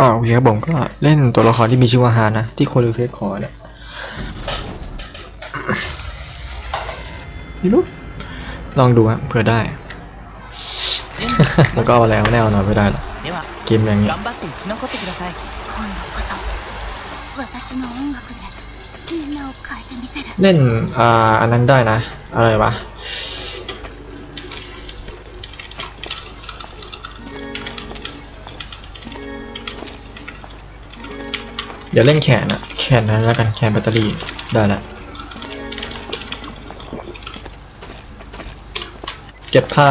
อ่าโอเคครับผมก็เล่นตัวละครที่มีชื่อว่าฮานะ ที่โคลิเฟสคอเนี่ยพี่ลูกลองดูฮะเผื่อได้ มันก็เอาแล้วแน่นอนไม่ได้หรอกเกมอย่างนี้เล่นอ่าอันนั้นได้นะ อะไรวะ ดี๋ยวเล่นแขนอะแขนนั้นแล้วกันแขนแบตเตอรี่ได้แล้วเก็บผ้า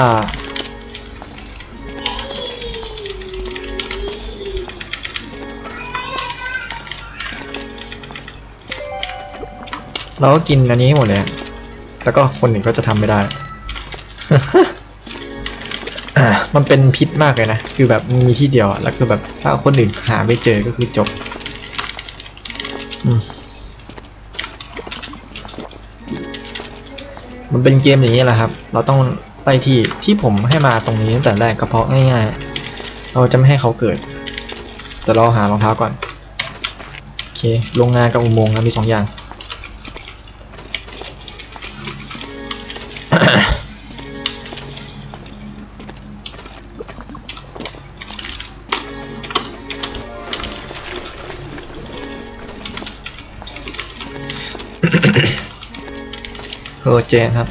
เราก็กินอันนี้หมดเลยแล้วก็คนอื่นก็จะทำไม่ได้อะมันเป็นพิษมากเลยนะ คือแบบมีที่เดียวแล้วคือแบบถ้าคนอื่นหาไม่เจอก็คือจบ มันเป็นเกมอย่างนี้แหละครับ เราต้องไปที่ที่ผมให้มาตรงนี้ตั้งแต่แรกก็เพราะง่ายๆ เราจะไม่ให้เขาเกิด แต่เราหารองเท้าก่อน โอเค โรงงานกับอุโมงค์นะมีสองอย่าง เออเจนครับ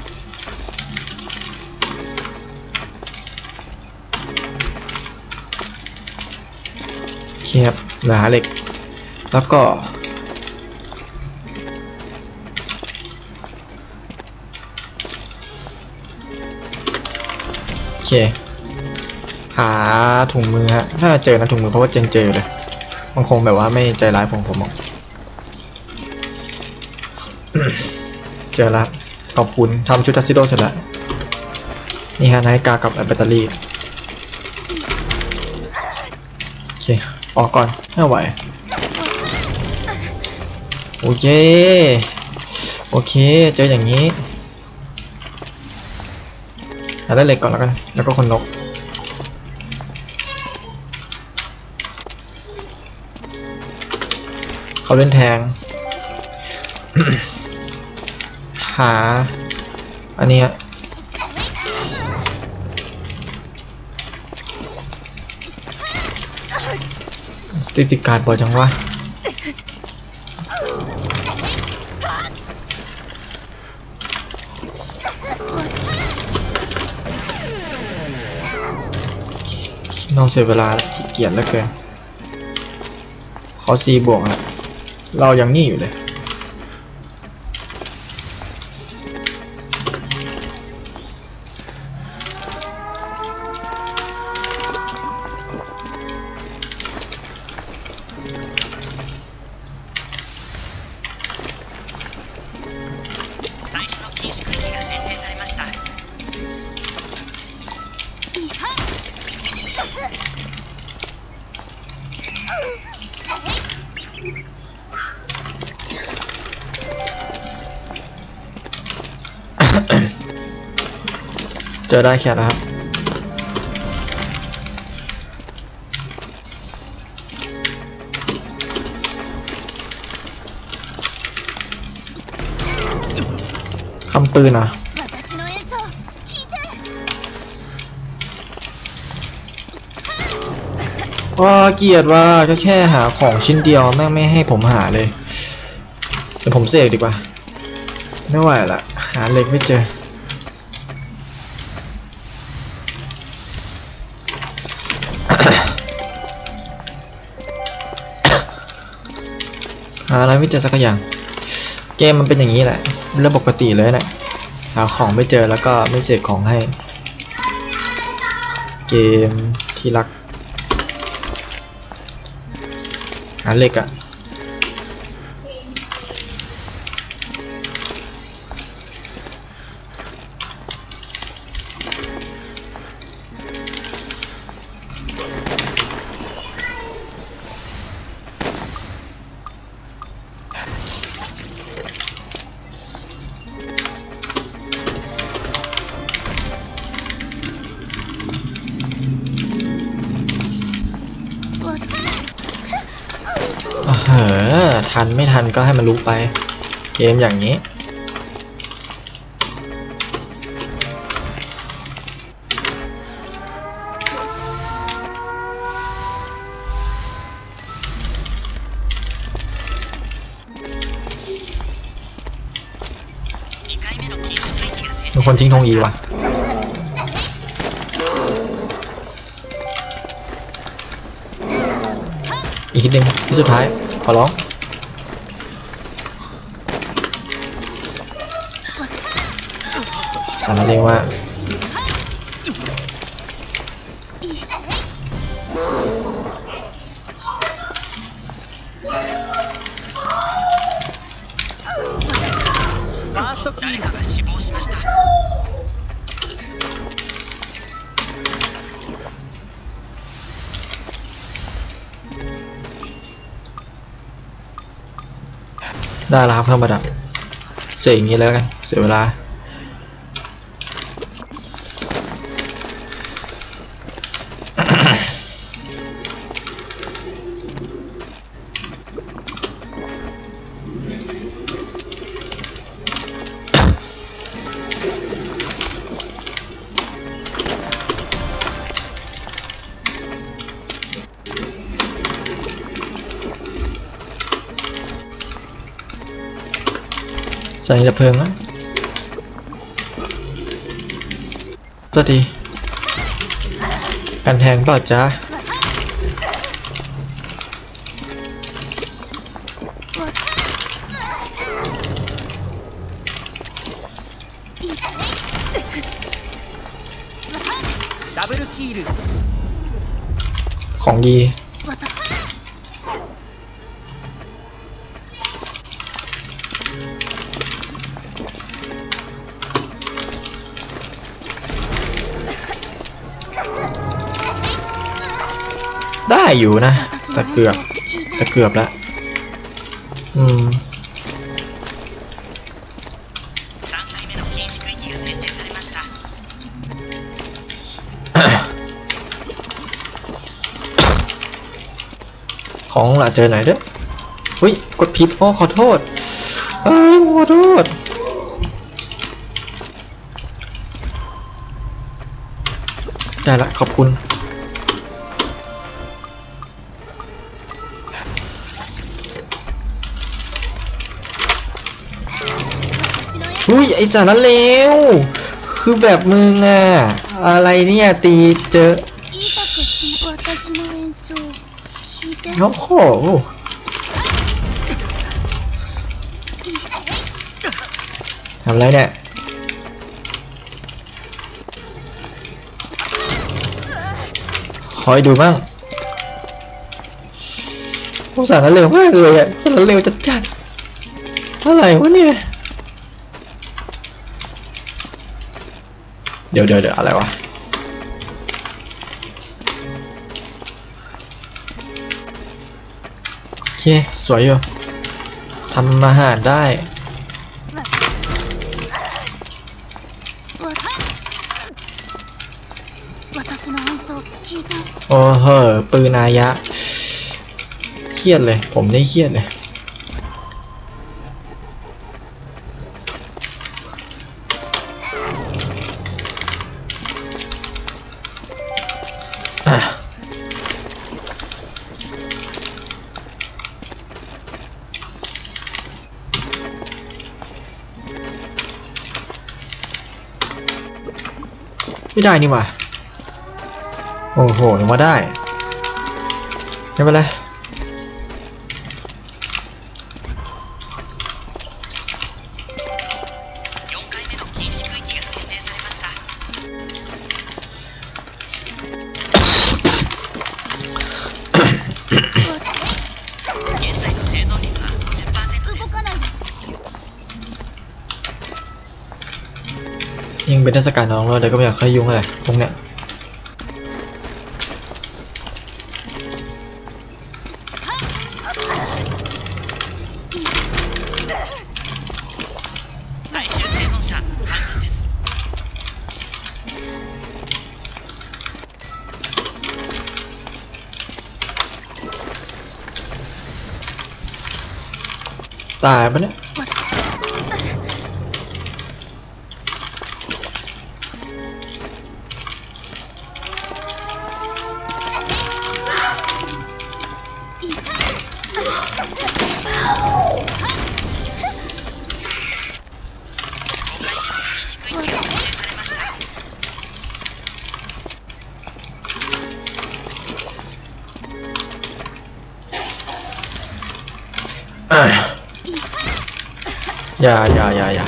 โอเคครับหลือหาเหล็ก แล้วก็ โอเค หาถุงมือฮะ ถ้าเจอนะถุงมือเพราะว่าเจนเจอเลยมันคงแบบว่าไม่ใจร้ายผมผมหรอกเจอแล้ว ขอบคุณทำชุดทัสซิโดเสร็จแล้วนี่ฮะนาฬิกากับแบตเตอรี่โอเคออกก่อนไม่ไหวโอเคโอเคเจออย่างนี้หาได้เหล็กก่อนแล้วกัน แล้วก็คนนก เขาเล่นแทง หา อันเนี้ยติดติดการบ่อยจังวะน้องเสียเวลาขี้เกียจแล้วเกินขอซีบวกอะเรายังนี่อยู่เลย เจอได้แค่แล้วครับคำปืนอะ ว่าเกียดว่าก็แค่หาของชิ้นเดียวแม่งไม่ให้ผมหาเลยเดี๋ยวผมเสกดีกว่าไม่ไหวละหาเหล็กไม่เจอหาอะไรไม่เจอสักอย่าง เกมมันเป็นอย่างนี้แหละเรื่องปกติเลยแหละหาของไม่เจอแล้วก็ไม่เสกของให้ เกมที่รัก Aleca. เฮ้อทันไม่ทันก็ให้มันรู้ไป เกมอย่างนี้ มีคนทิ้งธงอีว่ะ อีกทีหนึ่งที่สุดท้าย ขอร้อง สารเลวว่า ได้แล้วครับเครื่องประดับเสียอย่างนี้เลยแล้วกัน เสียเวลา ใส่ดับเพลิงสวัสดีกันแทงเปล่าจ้าของดี อยู่นะแต่เกือบแต่เกือบละอืมของละเจอไหนเด้อเฮ้ยกดผิดโอ้ขอโทษอขอโทษได้ละขอบคุณ อุ้ยไอสารนั้เร็ว คือแบบมึงอะอะไรเนี่ยตีเจอโอ้โหทำไรเนี่ยคอยดูบ้างสงสารนั้เร็วมากเลยอะสารนั้เร็วจัดจัดอะไรวะเนี่ย เดี๋ยวเดี๋ยวเดี๋ยวอะไรวะโอเค สวยอยู่ทำอาหารได้ โอ้เหอปืนอายะ เครียดเลย ผมได้เครียดเลย ได้นี่หว่าโอ้โหยังว่าได้ไม่เป็นไร ยิ่งเป็นเทศกาลน้องเราเดี๋ยวก็ไม่อยากให้ยุ่งอะไรพวกเนี้ยตายปะเนี่ย อะอย่าอย่าอย่าอย่า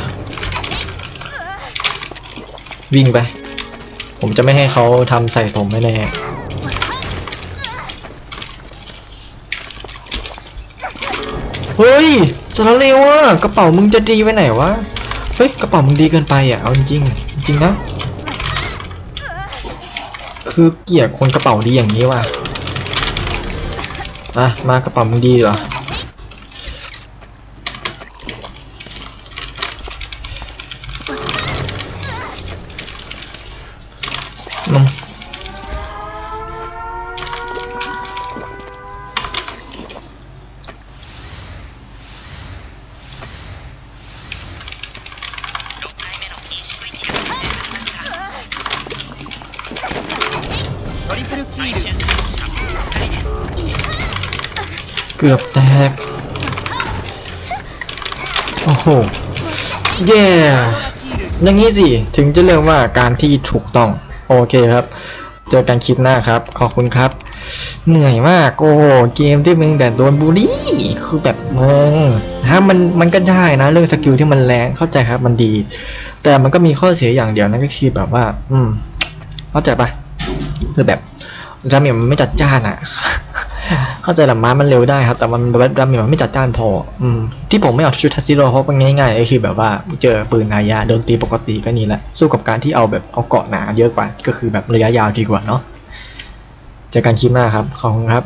วิ่งไป ผมจะไม่ให้เขาทำใส่ผมแน่เฮ้ยสารเลวอะกระเป๋ามึงจะดีไปไหนวะ เฮ้ยกระเป๋ามึงดีเกินไปอะเอาจริงจริงนะ คือเกลียดคนกระเป๋าดีอย่างนี้ว่ะมามากระเป๋ามึงดีเหรอ เกือบแตก โอ้โหเย่อย่างนี้สิ ถึงจะเรียกว่าการที่ถูกต้อง โอเคครับ เจอกันคลิปหน้าครับ ขอบคุณครับ เหนื่อยมาก โอ้โห เกมที่มึงแต่โดนบูลลี่ คือแบบมึงฮะมันมันก็ได้นะ เรื่องสกิลที่มันแรงเข้าใจครับมันดี แต่มันก็มีข้อเสียอย่างเดียวนั่นก็คือแบบว่า อืม เข้าใจปะคือแบบดาเมจมันไม่จัดจ้านอะ เข้าใจแหละม้ามันเร็วได้ครับ แต่มันแบบดาเมจมันไม่จัดจ้านพอ อืมที่ผมไม่เอาชุดทัสซิโร่เพราะมันง่ายๆก็คือแบบว่าเจอปืนนายาโดนตีปกติก็นี่แหละ สู้กับการที่เอาแบบเอาเกาะหนาเยอะกว่า ก็คือแบบระยะยาวดีกว่าเนาะเจอกันคลิปหน้าครับ ขอบคุณครับ